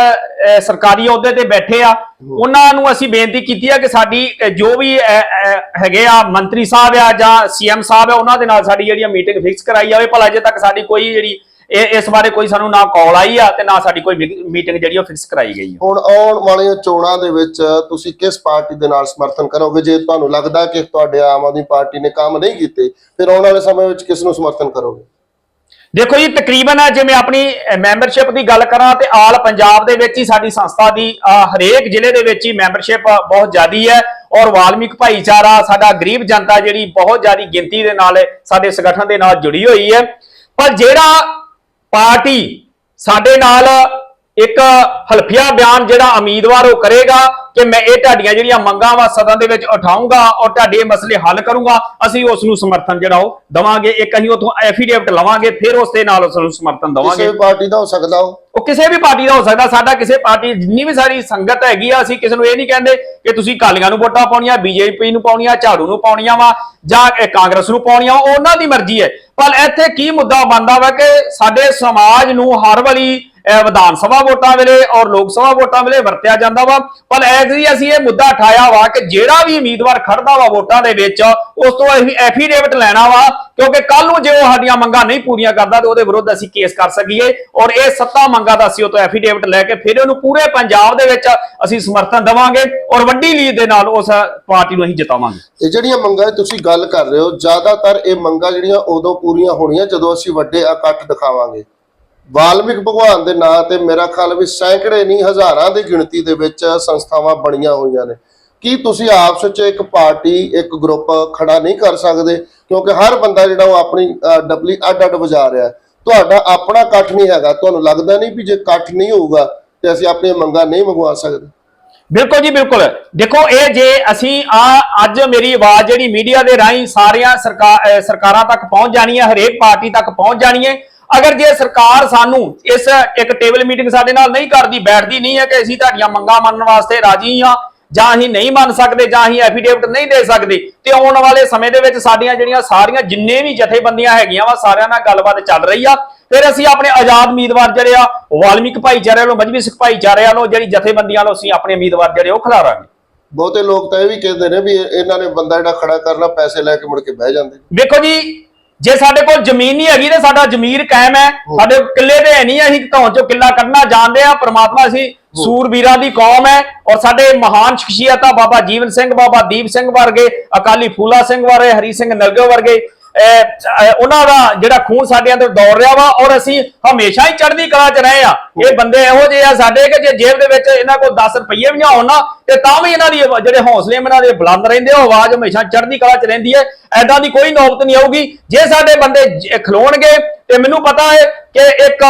ਸਰਕਾਰੀ ਅਹੁਦੇ ਤੇ ਬੈਠੇ ਆ ਉਹਨਾਂ ਨੂੰ ਅਸੀਂ ਬੇਨਤੀ ਕੀਤੀ ਆ ਕਿ ਸਾਡੀ ਜੋ ਵੀ ਹੈਗੇ ਆ ਮੰਤਰੀ ਸਾਹਿਬ ਆ ਜਾਂ ਸੀਐਮ ਸਾਹਿਬ ਆ ਉਹਨਾਂ ਦੇ ਨਾਲ ਸਾਡੀ ਜਿਹੜੀ ਮੀਟਿੰਗ ਫਿਕਸ ਕਰਾਈ ਜਾਵੇ ਭਲਾ ਅਜੇ ਤੱਕ ਸਾਡੀ ਕੋਈ ਜਿਹੜੀ ਇਹ- ਇਸ ਬਾਰੇ ਕੋਈ ਸਾਨੂੰ ਨਾ ਕਾਲ ਆਈ ਆ ਤੇ ਨਾ ਸਾਡੀ ਕੋਈ ਮੀਟਿੰਗ ਜਿਹੜੀ ਉਹ ਫਿਕਸ ਕਰਾਈ ਗਈ ਆ। ਹੁਣ ਆਉਣ ਵਾਲੀਆਂ ਚੋਣਾਂ ਦੇ ਵਿੱਚ ਤੁਸੀਂ ਕਿਸ ਪਾਰਟੀ ਦੇ ਨਾਲ ਸਮਰਥਨ ਕਰੋਗੇ? ਜੇ ਤੁਹਾਨੂੰ ਲੱਗਦਾ ਕਿ ਤੁਹਾਡੇ ਆਮ ਆਦਮੀ ਪਾਰਟੀ ਨੇ ਕੰਮ ਨਹੀਂ ਕੀਤੇ ਫਿਰ ਆਉਣ ਵਾਲੇ ਸਮੇਂ ਵਿੱਚ ਕਿਸ ਨੂੰ ਸਮਰਥਨ ਕਰੋਗੇ? ਦੇਖੋ ਜੀ ਤਕਰੀਬਨ ਜਿਵੇਂ ਆਪਣੀ ਮੈਂਬਰਸ਼ਿਪ ਦੀ ਗੱਲ ਕਰਾਂ ਤੇ ਆਲ ਪੰਜਾਬ ਦੇ ਵਿੱਚ ਹੀ ਸਾਡੀ ਸੰਸਥਾ ਦੀ ਹਰੇਕ ਜ਼ਿਲ੍ਹੇ ਦੇ ਵਿੱਚ ਹੀ ਮੈਂਬਰਸ਼ਿਪ ਬਹੁਤ ਜ਼ਿਆਦੀ ਹੈ ਔਰ ਵਾਲਮੀਕ ਭਾਈਚਾਰਾ ਸਾਡਾ ਗਰੀਬ ਜਨਤਾ ਜਿਹੜੀ ਬਹੁਤ ਜ਼ਿਆਦੀ ਗਿਣਤੀ ਦੇ ਨਾਲ ਸਾਡੇ ਸੰਗਠਨ ਦੇ ਨਾਲ ਜੁੜੀ ਹੋਈ ਹੈ। ਪਰ ਜਿਹੜਾ ਪਾਰਟੀ ਸਾਡੇ ਨਾਲ ਇੱਕ ਹਲਫੀਆ ਬਿਆਨ ਜਿਹੜਾ ਉਮੀਦਵਾਰ ਉਹ ਕਰੇਗਾ ਕਿ ਮੈਂ ਇਹ ਤੁਹਾਡੀਆਂ ਜਿਹੜੀਆਂ ਮੰਗਾਂ ਵਾ ਸਦਨ ਦੇ ਵਿੱਚ ਉਠਾਉਂਗਾ ਔਰ ਤੁਹਾਡੇ ਇਹ ਮਸਲੇ ਹੱਲ ਕਰੂੰਗਾ ਅਸੀਂ ਉਸ ਨੂੰ ਸਮਰਥਨ ਜਿਹੜਾ ਉਹ ਦਵਾਂਗੇ ਇੱਕ ਅਸੀਂ ਉਥੋਂ ਐਫੀਡੇਵਿਟ ਲਵਾਂਗੇ ਫਿਰ ਉਸ ਦੇ ਨਾਲ ਉਸ ਨੂੰ ਸਮਰਥਨ ਕਿਸੇ ਦਵਾਂਗੇ ਵੀ ਪਾਰਟੀ ਦਾ ਹੋ ਸਕਦਾ ਉਹ। ਉਹ ਕਿਸੇ ਵੀ ਪਾਰਟੀ ਦਾ ਹੋ ਸਕਦਾ ਸਾਡਾ ਕਿਸੇ ਪਾਰਟੀ ਜਿੰਨੀ ਵੀ ਸਾਰੀ ਸੰਗਤ ਹੈਗੀ ਆ ਅਸੀਂ ਕਿਸੇ ਨੂੰ ਇਹ ਨਹੀਂ ਕਹਿੰਦੇ ਕਿ ਤੁਸੀਂ ਕਾਲੀਆਂ ਨੂੰ ਵੋਟਾਂ ਪਾਉਣੀਆਂ ਬੀਜੇਪੀ ਨੂੰ ਪਾਉਣੀਆਂ ਝਾੜੂ ਨੂੰ ਪਾਉਣੀਆਂ ਵਾ ਜਾਂ ਇਹ ਕਾਂਗਰਸ ਨੂੰ ਪਾਉਣੀਆਂ ਉਹਨਾਂ ਦੀ ਮਰਜ਼ੀ ਹੈ। ਪਰ ਇੱਥੇ ਕੀ ਮੁੱਦਾ ਬਣਦਾ ਵਾ ਕਿ ਸਾਡੇ ਸਮਾਜ ਨੂੰ ਹਰ ਵਾਰੀ ਵਿਧਾਨ ਸਭਾ ਵੋਟਾਂ ਵੇਲੇ ਔਰ ਲੋਕ ਸਭਾ ਵੋਟਾਂ ਵੇਲੇ ਵਰਤਿਆ ਜਾਂਦਾ ਵਾ। ਪਰ ਐਗਰੀ ਅਸੀਂ ਇਹ ਮੁੱਦਾ ਉਠਾਇਆ ਵਾ ਕਿ ਜਿਹੜਾ ਵੀ ਉਮੀਦਵਾਰ ਖੜਦਾ ਵਾ ਵੋਟਾਂ ਦੇ ਵਿੱਚ, ਉਸ ਤੋਂ ਅਸੀਂ ਐਫੀਡੇਵਿਟ ਲੈਣਾ ਵਾ, ਕਿਉਂਕਿ ਕੱਲ ਨੂੰ ਜੇ ਉਹ ਸਾਡੀਆਂ ਮੰਗਾਂ ਨਹੀਂ ਪੂਰੀਆਂ ਕਰਦਾ ਤੇ ਉਹਦੇ ਵਿਰੁੱਧ ਅਸੀਂ ਕੇਸ ਕਰ ਸਕੀਏ ਔਰ ਇਹ ਸੱਤਾ ਮੰਗਾਂ ਦਾ ਅਸੀਂ ਉਹ ਤੋਂ ਐਫੀਡੇਵਿਟ ਲੈ ਕੇ ਫਿਰ ਉਹਨੂੰ ਪੂਰੇ ਪੰਜਾਬ ਦੇ ਵਿੱਚ ਅਸੀਂ ਸਮਰਥਨ ਦੇਵਾਂਗੇ ਔਰ ਵੱਡੀ ਲੀਡ ਦੇ ਨਾਲ ਉਸ ਪਾਰਟੀ ਨੂੰ ਅਸੀਂ ਜਿਤਾਵਾਂਗੇ। ਇਹ ਜਿਹੜੀਆਂ ਮੰਗਾਂ ਤੁਸੀਂ ਗੱਲ ਕਰ ਰਹੇ ਹੋ, ਜ਼ਿਆਦਾਤਰ ਇਹ ਮੰਗਾਂ ਜਿਹੜੀਆਂ ਉਦੋਂ ਪੂਰੀਆਂ ਹੋਣੀਆਂ ਜਦੋਂ ਅਸੀਂ ਵੱਡੇ ਇਕੱਠ ਦਿਖਾਵਾਂਗੇ। ਵਾਲਮਿਕ ਭਗਵਾਨ ਦੇ ਨਾਂ ਤੇ ਮੇਰਾ ਖਿਆਲ ਵੀ ਸੈਂਕੜੇ ਨਹੀਂ, ਹਜ਼ਾਰਾਂ ਦੀ ਗਿਣਤੀ ਦੇ ਵਿੱਚ ਸੰਸਥਾਵਾਂ ਬਣੀਆਂ ਹੋਈਆਂ ਨੇ। ਕੀ ਤੁਸੀਂ ਆਪਸ ਵਿੱਚ ਇੱਕ ਪਾਰਟੀ, ਇੱਕ ਗਰੁੱਪ ਖੜਾ ਨਹੀਂ ਕਰ ਸਕਦੇ? ਕਿਉਂਕਿ ਹਰ ਬੰਦਾ ਜਿਹੜਾ ਉਹ ਆਪਣੀ ਡਬਲੀ ਅੱਡ ਅੱਡ ਵਜਾ ਰਿਹਾ ਤੁਹਾਡਾ ਆਪਣਾ ਇਕੱਠ ਨਹੀਂ ਹੈਗਾ। ਤੁਹਾਨੂੰ ਲੱਗਦਾ ਨਹੀਂ ਵੀ ਜੇ ਇਕੱਠ ਨਹੀਂ ਹੋਊਗਾ ਤੇ ਅਸੀਂ ਆਪਣੀਆਂ ਮੰਗਾਂ ਨਹੀਂ ਮੰਗਵਾ ਸਕਦੇ? ਬਿਲਕੁਲ ਜੀ, ਬਿਲਕੁਲ। ਦੇਖੋ, ਇਹ ਜੇ ਅਸੀਂ ਆ, ਅੱਜ ਮੇਰੀ ਆਵਾਜ਼ ਜਿਹੜੀ ਮੀਡੀਆ ਦੇ ਰਾਹੀਂ ਸਾਰੀਆਂ ਸਰਕਾਰ ਸਰਕਾਰਾਂ ਤੱਕ ਪਹੁੰਚ ਜਾਣੀ ਹੈ, ਹਰੇਕ ਪਾਰਟੀ ਤੱਕ ਪਹੁੰਚ ਜਾਣੀ ਹੈ ਅਗਰ ਜੇ ਸਰਕਾਰ ਸਾਨੂੰ ਇਸ ਇੱਕ ਟੇਬਲ ਮੀਟਿੰਗ ਸਾਡੇ ਨਾਲ ਨਹੀਂ ਕਰਦੀ ਬੈਠਦੀ ਨਹੀਂ ਹੈ ਕਿ ਅਸੀਂ ਤੁਹਾਡੀਆਂ ਮੰਗਾਂ ਮੰਨਣ ਵਾਸਤੇ ਰਾਜੀ ਹਾਂ ਜਾਂ ਅਸੀਂ ਨਹੀਂ ਮੰਨ ਸਕਦੇ ਜਾਂ ਅਸੀਂ ਐਫੀਡੇਵਿਟ ਨਹੀਂ ਦੇ ਸਕਦੇ ਤੇ ਆਉਣ ਵਾਲੇ ਸਮੇਂ ਦੇ ਵਿੱਚ ਸਾਡੀਆਂ ਜਿਹੜੀਆਂ ਸਾਰੀਆਂ ਜਿੰਨੇ ਵੀ ਜਥੇਬੰਦੀਆਂ ਹੈਗੀਆਂ ਵਾ ਸਾਰਿਆਂ ਨਾਲ ਗੱਲਬਾਤ ਚੱਲ ਰਹੀ ਆ। ਫਿਰ ਅਸੀਂ ਆਪਣੇ ਆਜ਼ਾਦ ਉਮੀਦਵਾਰ ਜਿਹੜੇ ਆ ਵਾਲਮੀਕ ਭਾਈਚਾਰੇ ਵੱਲੋਂ ਮਜਬੀ ਸਿੱਖ ਭਾਈਚਾਰੇ ਵੱਲੋਂ ਜਿਹੜੀ ਜਥੇਬੰਦੀਆਂ ਵੱਲੋਂ ਅਸੀਂ ਆਪਣੇ ਉਮੀਦਵਾਰ ਜਿਹੜੇ ਉਹ ਖਿਲਾਰਾਂਗੇ। ਬਹੁਤੇ ਲੋਕ ਤਾਂ ਇਹ ਵੀ ਕਹਿੰਦੇ ਨੇ ਵੀ ਇਹ- ਇਹਨਾਂ ਨੇ ਬੰਦਾ ਜਿਹੜਾ ਖੜਾ ਕਰਨਾ ਪੈਸੇ ਲੈ ਕੇ ਮੁੜ ਕੇ ਬਹਿ ਜਾਂਦੇ। ਵੇਖੋ ਜੀ ਜੇ ਸਾਡੇ ਕੋਲ ਜ਼ਮੀਨ ਨਹੀਂ ਹੈਗੀ ਤੇ ਸਾਡਾ ਜ਼ਮੀਰ ਕਾਇਮ ਹੈ। ਸਾਡੇ ਕਿੱਲੇ ਤੇ ਹੈ ਨਹੀਂ ਅਸੀਂ ਧੌਣ ਚੋਂ ਕਿੱਲਾ ਕੱਢਣਾ ਜਾਣਦੇ ਆ ਪ੍ਰਮਾਤਮਾ ਅਸੀਂ ਸੂਰਬੀਰਾਂ ਦੀ ਕੌਮ ਹੈ ਔਰ ਸਾਡੇ ਮਹਾਨ ਸ਼ਖਸੀਅਤਾਂ ਬਾਬਾ ਜੀਵਨ ਸਿੰਘ ਬਾਬਾ ਦੀਪ ਸਿੰਘ ਵਰਗੇ ਅਕਾਲੀ ਫੂਲਾ ਸਿੰਘ ਵਰਗੇ ਹਰੀ ਸਿੰਘ ਨਲਗੇ ਵਰਗੇ ਉਹਨਾਂ ਦਾ ਜਿਹੜਾ ਖੂਨ ਸਾਡੇ ਅੰਦਰ ਦੌੜ ਰਿਹਾ ਵਾ ਔਰ ਅਸੀਂ ਹਮੇਸ਼ਾ ਹੀ ਚੜ੍ਹਦੀ ਕਲਾ 'ਚ ਰਹੇ ਆ। ਇਹ ਬੰਦੇ ਇਹੋ ਜਿਹੇ ਆ ਸਾਡੇ ਕਿ ਜੇ ਜੇਬ ਦੇ ਵਿੱਚ ਇਹਨਾਂ ਕੋਲ 10 ਰੁਪਏ ਵੀ ਨਾ ਹੋਣ ਨਾ ਤੇ ਤਾਂ ਵੀ ਇਹਨਾਂ ਦੀ ਜਿਹੜੇ ਹੌਸਲੇ ਇਹਨਾਂ ਦੇ ਬੁਲੰਦ ਰਹਿੰਦੇ ਆ, ਆਵਾਜ਼ ਹਮੇਸ਼ਾ ਚੜ੍ਹਦੀ ਕਲਾ 'ਚ ਰਹਿੰਦੀ ਹੈ। ਐਦਾਂ ਦੀ ਕੋਈ ਨੌਬਤ ਨਹੀਂ ਆਊਗੀ। ਜੇ ਸਾਡੇ ਬੰਦੇ ਖਲੋਣਗੇ ਤੇ ਮੈਨੂੰ ਪਤਾ ਹੈ ਕਿ ਇੱਕ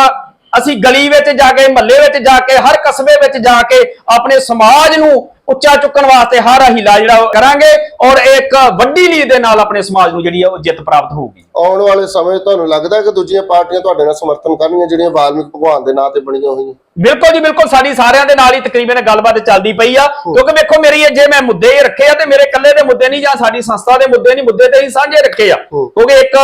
ਅਸੀਂ ਗਲੀ ਵਿੱਚ ਜਾ ਕੇ ਮਹੱਲੇ ਵਿੱਚ ਜਾ ਕੇ ਹਰ ਕਸਬੇ ਵਿੱਚ ਜਾ ਕੇ ਆਪਣੇ ਸਮਾਜ ਨੂੰ ਉੱਚਾ ਚੁੱਕਣ ਵਾਸਤੇ ਹਰ ਹੀਲਾ ਜਿਹੜਾ ਕਰਾਂਗੇ ਔਰ ਇੱਕ ਵੱਡੀ ਲੀਡ ਦੇ ਨਾਲ ਆਪਣੇ ਸਮਾਜ ਨੂੰ ਜਿਹੜੀ ਆ ਉਹ ਜਿੱਤ ਪ੍ਰਾਪਤ ਹੋਊਗੀ। ਆਉਣ ਵਾਲੇ ਸਮੇਂ ਤੁਹਾਨੂੰ ਲੱਗਦਾ ਹੈ ਕਿ ਦੂਜੀਆਂ ਪਾਰਟੀਆਂ ਤੁਹਾਡੇ ਨਾਲ ਸਮਰਥਨ ਕਰਨਗੀਆਂ ਜਿਹੜੀਆਂ ਵਾਲਮੀਕ ਭਗਵਾਨ ਦੇ ਨਾਂ ਤੇ ਬਣੀਆਂ ਹੋਈਆਂ? ਬਿਲਕੁਲ ਜੀ ਬਿਲਕੁਲ। ਸਾਡੀ ਸਾਰਿਆਂ ਦੇ ਨਾਲ ਹੀ ਤਕਰੀਬਨ ਗੱਲਬਾਤ ਚੱਲਦੀ ਪਈ ਆ। ਕਿਉਂਕਿ ਵੇਖੋ ਮੇਰੀ ਜੇ ਮੈਂ ਮੁੱਦੇ ਹੀ ਰੱਖੇ ਆ ਤੇ ਮੇਰੇ ਇਕੱਲੇ ਦੇ ਮੁੱਦੇ ਨਹੀਂ ਜਾਂ ਸਾਡੀ ਸੰਸਥਾ ਦੇ ਮੁੱਦੇ ਨਹੀਂ ਮੁੱਦੇ ਤੇ ਹੀ ਸਾਂਝੇ ਰੱਖੇ ਆ। ਹੂੰ। ਕਿਉਂਕਿ ਇੱਕ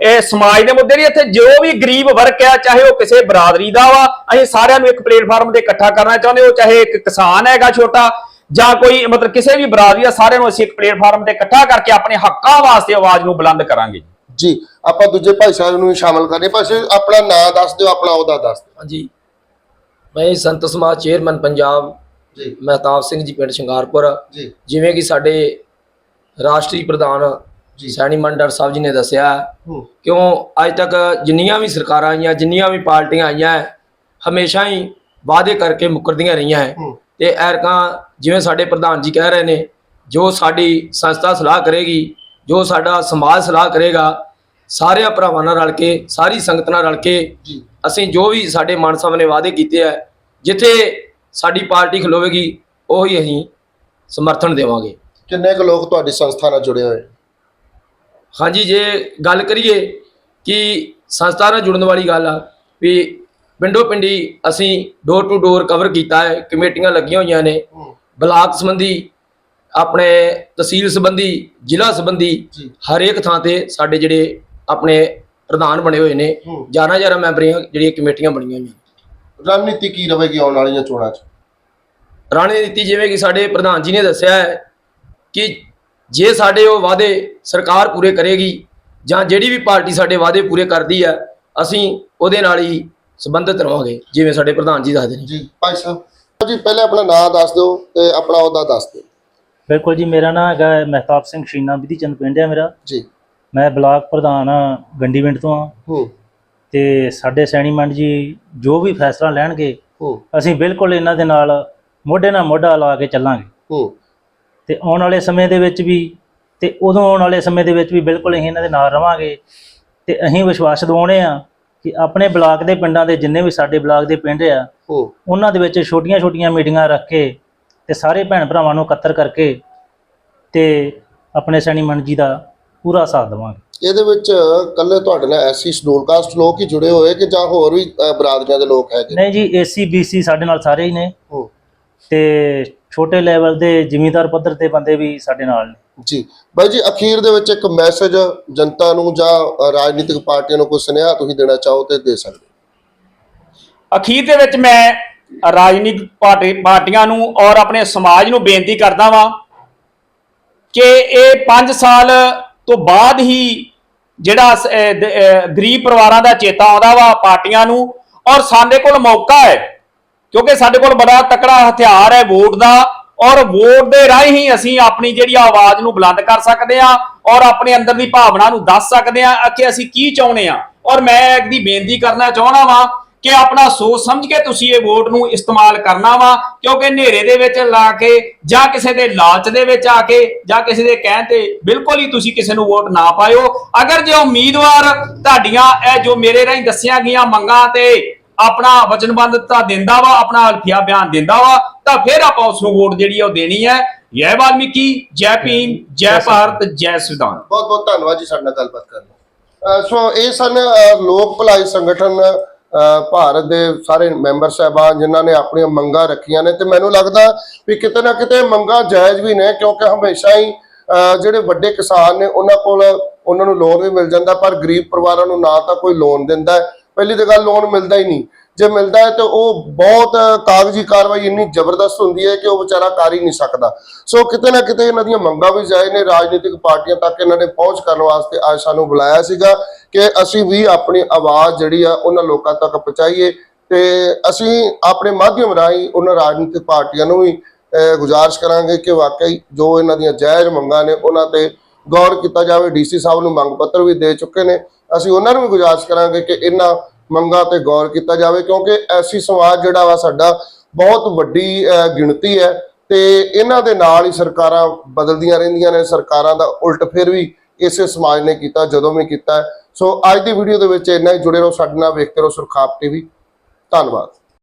ਇਹ ਸਮਾਜ ਦੇ ਮੁੱਦੇ ਨਹੀਂ ਇੱਥੇ ਜੋ ਵੀ ਗਰੀਬ ਵਰਗ ਆ ਚਾਹੇ ਉਹ ਕਿਸੇ ਬਰਾਦਰੀ ਦਾ ਵਾ ਅਸੀਂ ਸਾਰਿਆਂ ਨੂੰ ਇੱਕ ਪਲੇਟਫਾਰਮ ਤੇ ਇਕੱਠਾ ਕਰਨਾ ਚਾਹੁੰਦੇ ਉਹ ਚਾਹੇ ਇੱਕ ਕਿਸਾਨ ਹੈਗਾ ਛੋਟਾ ਜਾਂ ਕੋਈ ਮਤਲਬ ਕਿਸੇ ਵੀ ਬਰਾਦਰੀ ਦਾ ਸਾਰਿਆਂ ਨੂੰ ਅਸੀਂ ਇੱਕ ਪਲੇਟਫਾਰਮ ਤੇ ਇਕੱਠਾ ਕਰਕੇ ਆਪਣੇ ਹੱਕਾਂ ਵਾਸਤੇ ਆਵਾਜ਼ ਨੂੰ ਬੁਲੰਦ ਕਰਾਂਗੇ। ਜੀ ਆਪਾਂ ਦੂਜੇ ਭਾਈ ਸਾਹਿਬ ਨੂੰ ਵੀ ਸ਼ਾਮਲ ਕਰਨੇ। ਭਾਈ ਆਪਣਾ ਨਾਂ ਦੱਸ ਦਿਓ ਆਪਣਾ ਉਹਦਾ ਦੱਸ ਦਿਓ। ਹਾਂਜੀ। ਮੈਂ ਸੰਤ ਸਮਾਜ ਚੇਅਰਮੈਨ ਪੰਜਾਬ ਜੀ। ਮਹਿਤਾਬ ਸਿੰਘ ਜੀ ਪਿੰਡ ਸ਼ਿੰਗਾਰਪੁਰ। ਜੀ। ਜਿਵੇਂ ਕਿ ਸਾਡੇ ਰਾਸ਼ਟਰੀ ਪ੍ਰਧਾਨ ਜੀ। ਸੈਣੀ ਮੰਡਰ ਸਾਹਿਬ ਜੀ ਨੇ ਦੱਸਿਆ ਹੂੰ। ਕਿਉਂ ਅੱਜ ਤੱਕ ਜਿੰਨੀਆਂ ਵੀ ਸਰਕਾਰਾਂ ਆਈਆਂ ਜਿੰਨੀਆਂ ਵੀ ਪਾਰਟੀਆਂ ਆਈਆਂ ਹਮੇਸ਼ਾ ਹੀ ਵਾਅਦੇ ਕਰਕੇ ਮੁੱਕਰਦੀਆਂ ਰਹੀਆਂ ਹੂੰ। ਤੇ ਐਰਕਾਂ ਜਿਵੇਂ ਸਾਡੇ ਪ੍ਰਧਾਨ ਜੀ ਕਹਿ ਰਹੇ ਨੇ ਜੋ ਸਾਡੀ ਸੰਸਥਾ ਸਲਾਹ ਕਰੇਗੀ ਜੋ ਸਾਡਾ ਸਮਾਜ ਸਲਾਹ ਕਰੇਗਾ ਸਾਰਿਆਂ ਭਰਾਵਾਂ ਨਾਲ ਰਲ ਕੇ ਸਾਰੀ ਸੰਗਤ ਨਾਲ ਰਲ ਕੇ ਅਸੀਂ ਜੋ ਵੀ ਸਾਡੇ ਮਾਨ ਸਾਹਿਬ ਨੇ ਵਾਅਦੇ ਕੀਤੇ ਆ ਜਿੱਥੇ ਸਾਡੀ ਪਾਰਟੀ ਖਲੋਵੇਗੀ ਉਹੀ ਅਸੀਂ ਸਮਰਥਨ ਦੇਵਾਂਗੇ। ਕਿੰਨੇ ਕੁ ਲੋਕ ਤੁਹਾਡੀ ਸੰਸਥਾ ਨਾਲ ਜੁੜੇ ਹੋਏ? ਹਾਂਜੀ ਜੇ ਗੱਲ ਕਰੀਏ ਕਿ ਸੰਸਥਾ ਨਾਲ ਜੁੜਨ ਵਾਲੀ ਗੱਲ ਆ ਵੀ ਪਿੰਡੋ ਪਿੰਡੀ ਅਸੀਂ ਡੋਰ ਟੂ ਡੋਰ ਕਵਰ ਕੀਤਾ ਹੈ ਕਮੇਟੀਆਂ ਲੱਗੀਆਂ ਹੋਈਆਂ ਨੇ। ਬਲਾਕ ਸੰਬੰਧੀ ਆਪਣੇ ਤਹਿਸੀਲ ਸੰਬੰਧੀ ਜ਼ਿਲ੍ਹਾ ਸੰਬੰਧੀ ਹਰੇਕ ਥਾਂ ਤੇ ਸਾਡੇ ਜਿਹੜੇ ਆਪਣੇ ਪ੍ਰਧਾਨ ਬਣੇ ਹੋਏ ਨੇ 11 11 ਮੈਂਬਰੀਆਂ ਜਿਹੜੀਆਂ ਕਮੇਟੀਆਂ ਬਣੀਆਂ ਹੋਈਆਂ ਰਣਨੀਤੀ ਕੀ ਰਹੇਗੀ ਆਉਣ ਵਾਲੀਆਂ ਚੋਣਾਂ 'ਚ? ਰਾਣੇ ਨੀਤੀ ਜਿਵੇਂ ਕਿ ਸਾਡੇ ਪ੍ਰਧਾਨ ਜੀ ਨੇ ਦੱਸਿਆ ਹੈ ਕਿ ਜੇ ਸਾਡੇ ਉਹ ਵਾਅਦੇ ਸਰਕਾਰ ਪੂਰੇ ਕਰੇਗੀ ਜਾਂ ਜਿਹੜੀ ਵੀ ਪਾਰਟੀ ਸਾਡੇ ਵਾਅਦੇ ਪੂਰੇ ਕਰਦੀ ਹੈ ਅਸੀਂ ਉਹਦੇ ਨਾਲ ਹੀ ਸੰਬੰਧਿਤ ਰਵਾਂਗੇ ਜਿਵੇਂ ਸਾਡੇ ਪ੍ਰਧਾਨ ਜੀ ਦੱਸਦੇ ਨੇ। ਜੀ ਭਾਈ ਸਾਹਿਬ। ਜੀ ਪਹਿਲੇ ਆਪਣਾ ਨਾਮ ਦੱਸ ਦਿਓ ਤੇ ਆਪਣਾ ਉਹਦਾ ਦੱਸ ਦਿਓ। ਬਿਲਕੁਲ ਜੀ ਮੇਰਾ ਨਾਮ ਹੈਗਾ ਮਹਿਤਾਬ ਸਿੰਘ ਸ਼ੀਨਾ ਵਿਧੀ ਚੰਦ ਪਿੰਡ ਹੈ ਮੇਰਾ। ਜੀ। ਮੈਂ ਬਲਾਕ ਪ੍ਰਧਾਨ ਹਾਂ, ਗੰਡੀ ਪਿੰਡ ਤੋਂ ਹਾਂ। ਹੂੰ। ਤੇ ਸਾਡੇ ਸੈਣੀ ਮੰਡ ਜੀ ਜੋ ਵੀ ਫੈਸਲਾ ਲੈਣਗੇ ਹੂੰ। ਅਸੀਂ ਬਿਲਕੁਲ ਇਹਨਾਂ ਦੇ ਨਾਲ ਮੋਢੇ ਨਾਲ ਮੋਢਾ ਲਾ ਕੇ ਚੱਲਾਂਗੇ। ਹੂੰ। ਤੇ ਆਉਣ ਵਾਲੇ ਸਮੇਂ ਦੇ ਵਿੱਚ ਵੀ ਤੇ ਉਦੋਂ ਆਉਣ ਵਾਲੇ ਸਮੇਂ ਦੇ ਵਿੱਚ ਵੀ ਬਿਲਕੁਲ ਅਸੀਂ ਇਹਨਾਂ ਦੇ ਨਾਲ ਰਵਾਂਗੇ। ਤੇ ਅਸੀਂ ਵਿਸ਼ਵਾਸ ਦਿਵਾਉਣੇ ਆ ਕਿ ਆਪਣੇ ਬਲਾਕ ਦੇ ਪਿੰਡਾਂ ਦੇ ਜਿੰਨੇ ਵੀ ਸਾਡੇ ਬਲਾਕ ਦੇ ਪਿੰਡ ਆ ਉਹਨਾਂ ਦੇ ਵਿੱਚ ਛੋਟੀਆਂ-ਛੋਟੀਆਂ ਮੀਟਿੰਗਾਂ ਰੱਖ ਕੇ ਤੇ ਸਾਰੇ ਭੈਣ ਭਰਾਵਾਂ ਨੂੰ ਇਕੱਤਰ ਕਰਕੇ ਤੇ ਆਪਣੇ ਸੈਣੀ ਮਨ ਜੀ ਦਾ ਪੂਰਾ ਸਾਥ ਦੇਵਾਂਗੇ। ਇਹਦੇ ਵਿੱਚ ਕੱਲੇ ਤੁਹਾਡੇ ਨਾਲ ਐਸਸੀ ਸ਼ਡਿਊਲ ਕਾਸਟ ਲੋਕ ਹੀ ਜੁੜੇ ਹੋਏ ਕਿ ਜਾਂ ਹੋਰ ਵੀ ਬਰਾਦਰੀਆਂ ਦੇ ਲੋਕ ਹੈਗੇ? ਨਹੀਂ ਜੀ ਏਸੀ ਬੀਸੀ ਸਾਡੇ ਨਾਲ ਸਾਰੇ ਹੀ ਨੇ। ਤੇ ਛੋਟੇ ਲੈਵਲ ਦੇ ਜ਼ਿਮੀਂਦਾਰ ਪੱਧਰ ਤੇ ਬੰਦੇ ਵੀ ਸਾਡੇ ਨਾਲ ਨੇ। ਜੀ। ਬਾਈ ਜੀ ਅਖੀਰ ਦੇ ਵਿੱਚ ਇੱਕ ਮੈਸੇਜ ਜਨਤਾ ਨੂੰ ਜਾਂ ਰਾਜਨੀਤਿਕ ਪਾਰਟੀਆਂ ਨੂੰ ਕੋਈ ਸੁਨੇਹਾ ਤੁਸੀਂ ਦੇਣਾ ਚਾਹੋ ਤੇ ਦੇ ਸਕਦੇ। ਅਖੀਰ ਦੇ ਵਿੱਚ ਮੈਂ ਰਾਜਨੀਤਿਕ ਪਾਰਟੀ ਪਾਰਟੀਆਂ ਨੂੰ ਔਰ ਆਪਣੇ ਸਮਾਜ ਨੂੰ ਬੇਨਤੀ ਕਰਦਾ ਵਾਂ ਕਿ ਇਹ 5 ਸਾਲ ਤੋਂ ਬਾਅਦ ਹੀ ਜਿਹੜਾ ਗਰੀਬ ਪਰਿਵਾਰਾਂ ਦਾ ਚੇਤਾ ਆਉਂਦਾ ਵਾ ਪਾਰਟੀਆਂ ਨੂੰ ਔਰ ਸਾਡੇ ਕੋਲ ਮੌਕਾ ਹੈ। ਕਿਉਂਕਿ ਸਾਡੇ ਕੋਲ ਬੜਾ ਤਕੜਾ ਹਥਿਆਰ ਹੈ ਵੋਟ ਦਾ, ਔਰ ਵੋਟ ਦੇ ਰਾਹੀਂ ਹੀ ਅਸੀਂ ਆਪਣੀ ਜਿਹੜੀ ਆਵਾਜ਼ ਨੂੰ ਬੁਲੰਦ ਕਰ ਸਕਦੇ ਹਾਂ, ਔਰ ਆਪਣੇ ਅੰਦਰ ਦੀ ਭਾਵਨਾ ਨੂੰ ਦੱਸ ਸਕਦੇ ਹਾਂ ਕਿ ਅਸੀਂ ਕੀ ਚਾਹੁੰਦੇ ਹਾਂ। ਔਰ ਮੈਂ ਇੱਕ ਦੀ ਬੇਨਤੀ ਕਰਨਾ ਚਾਹਣਾ ਵਾਂ ਕਿ ਆਪਣਾ ਸੋਚ ਸਮਝ ਕੇ ਤੁਸੀਂ ਇਹ ਵੋਟ ਨੂੰ ਇਸਤੇਮਾਲ ਕਰਨਾ ਵਾ, ਕਿਉਂਕਿ ਹਨੇਰੇ ਦੇ ਵਿੱਚ ਲਾ ਕੇ ਜਾਂ ਕਿਸੇ ਦੇ ਲਾਲਚ ਦੇ ਵਿੱਚ ਆ ਕੇ ਜਾਂ ਕਿਸੇ ਦੇ ਕਹਿਣ ਤੇ ਬਿਲਕੁਲ ਹੀ ਤੁਸੀਂ ਕਿਸੇ ਨੂੰ ਵੋਟ ਨਾ ਪਾਇਓ। ਅਗਰ ਜੇ ਉਮੀਦਵਾਰ ਤੁਹਾਡੀਆਂ ਇਹ ਜੋ ਮੇਰੇ ਰਾਹੀਂ ਦੱਸੀਆਂ ਗਈਆਂ ਮੰਗਾਂ ਤੇ ਆਪਣਾ ਵਚਨਬੰਧਤਾ ਦਿੰਦਾ ਵਾ ਆਪਣਾ ਹਲਫੀਆ ਬਿਆਨ ਦਿੰਦਾ ਵਾ ਤਾਂ ਫਿਰ ਆਪਾਂ ਉਸ ਨੂੰ ਵੋਟ ਜਿਹੜੀ ਆ ਉਹ ਦੇਣੀ ਹੈ। ਜੈ ਵਾਲਮੀਕੀ ਜੈ ਭੀਮ ਜੈ ਭਾਰਤ ਜੈ ਸੰਵਿਧਾਨ ਬਹੁਤ ਬਹੁਤ ਧੰਨਵਾਦ ਜੀ ਸਾਡੇ ਨਾਲ ਗੱਲਬਾਤ ਕਰਨ ਸੋ ਇਹ ਸਨ ਲੋਕ ਭਲਾਈ ਸੰਗਠਨ ਭਾਰਤ ਦੇ ਸਾਰੇ ਮੈਂਬਰ ਸਾਹਿਬਾਨ ਜਿਨ੍ਹਾਂ ਨੇ ਆਪਣੀਆਂ ਮੰਗਾਂ ਰੱਖੀਆਂ ਨੇ ਤੇ ਮੈਨੂੰ ਲੱਗਦਾ ਵੀ ਕਿਤੇ ਨਾ ਕਿਤੇ ਮੰਗਾਂ ਜਾਇਜ਼ ਵੀ ਨੇ ਕਿਉਂਕਿ ਹਮੇਸ਼ਾ ਹੀ ਜਿਹੜੇ ਵੱਡੇ ਕਿਸਾਨ ਨੇ ਉਹਨਾਂ ਕੋਲ ਉਹਨਾਂ ਨੂੰ ਲੋਨ ਵੀ ਮਿਲ ਜਾਂਦਾ ਪਰ ਗਰੀਬ ਪਰਿਵਾਰਾਂ ਨੂੰ ਨਾ ਤਾਂ ਕੋਈ ਲੋਨ ਦਿੰਦਾ ਪਹਿਲੀ ਤਾਂ ਗੱਲ ਲੋਨ ਮਿਲਦਾ ਹੀ ਨਹੀਂ। ਜੇ ਮਿਲਦਾ ਹੈ ਤਾਂ ਉਹ ਬਹੁਤ ਕਾਗਜ਼ੀ ਕਾਰਵਾਈ ਇੰਨੀ ਜ਼ਬਰਦਸਤ ਹੁੰਦੀ ਹੈ ਕਿ ਉਹ ਵਿਚਾਰਾ ਕਰ ਹੀ ਨਹੀਂ ਸਕਦਾ। ਸੋ ਕਿਤੇ ਨਾ ਕਿਤੇ ਇਹਨਾਂ ਦੀਆਂ ਮੰਗਾਂ ਵੀ ਜਾਇਜ਼ ਨੇ ਰਾਜਨੀਤਿਕ ਪਾਰਟੀਆਂ ਤੱਕ ਇਹਨਾਂ ਨੇ ਪਹੁੰਚ ਕਰਨ ਵਾਸਤੇ ਅੱਜ ਸਾਨੂੰ ਬੁਲਾਇਆ ਸੀਗਾ ਕਿ ਅਸੀਂ ਵੀ ਆਪਣੀ ਆਵਾਜ਼ ਜਿਹੜੀ ਆ ਉਹਨਾਂ ਲੋਕਾਂ ਤੱਕ ਪਹੁੰਚਾਈਏ ਤੇ ਅਸੀਂ ਆਪਣੇ ਮਾਧਿਅਮ ਰਾਹੀਂ ਉਹਨਾਂ ਰਾਜਨੀਤਿਕ ਪਾਰਟੀਆਂ ਨੂੰ ਵੀ ਅਹ, ਗੁਜ਼ਾਰਿਸ਼ ਕਰਾਂਗੇ ਕਿ ਵਾਕਈ ਜੋ ਇਹਨਾਂ ਦੀਆਂ ਜਾਇਜ਼ ਮੰਗਾਂ ਨੇ ਉਹਨਾਂ ਤੇ ਗੌਰ ਕੀਤਾ ਜਾਵੇ। ਡੀਸੀ ਸਾਹਿਬ ਨੂੰ ਮੰਗ ਪੱਤਰ ਵੀ ਦੇ ਚੁੱਕੇ ਨੇ। ਅਸੀਂ ਉਹਨਾਂ ਨੂੰ ਵੀ ਗੁਜ਼ਾਰਿਸ਼ ਕਰਾਂਗੇ ਕਿ ਇਹਨਾਂ ਮੰਗਾਂ ਤੇ ਗੌਰ ਕੀਤਾ ਜਾਵੇ, ਕਿਉਂਕਿ ਐਸੀ ਸਮਾਜ ਜਿਹੜਾ ਵਾ ਸਾਡਾ ਬਹੁਤ ਵੱਡੀ ਗਿਣਤੀ ਹੈ ਤੇ ਇਹਨਾਂ ਦੇ ਨਾਲ ਹੀ ਸਰਕਾਰਾਂ ਬਦਲਦੀਆਂ ਰਹਿੰਦੀਆਂ ਨੇ, ਸਰਕਾਰਾਂ ਦਾ ਉਲਟ ਫਿਰ ਵੀ ਇਸੇ ਸਮਾਜ ਨੇ ਕੀਤਾ, ਜਦੋਂ ਵੀ ਕੀਤਾ। ਸੋ ਅੱਜ ਦੀ ਵੀਡੀਓ ਦੇ ਵਿੱਚ ਇੰਨਾ ਹੀ। ਜੁੜੇ ਰਹੋ ਸਾਡੇ ਨਾਲ, ਵੇਖਦੇ ਰਹੋ ਸੁਰਖਾਪ ਟੀਵੀ। ਧੰਨਵਾਦ।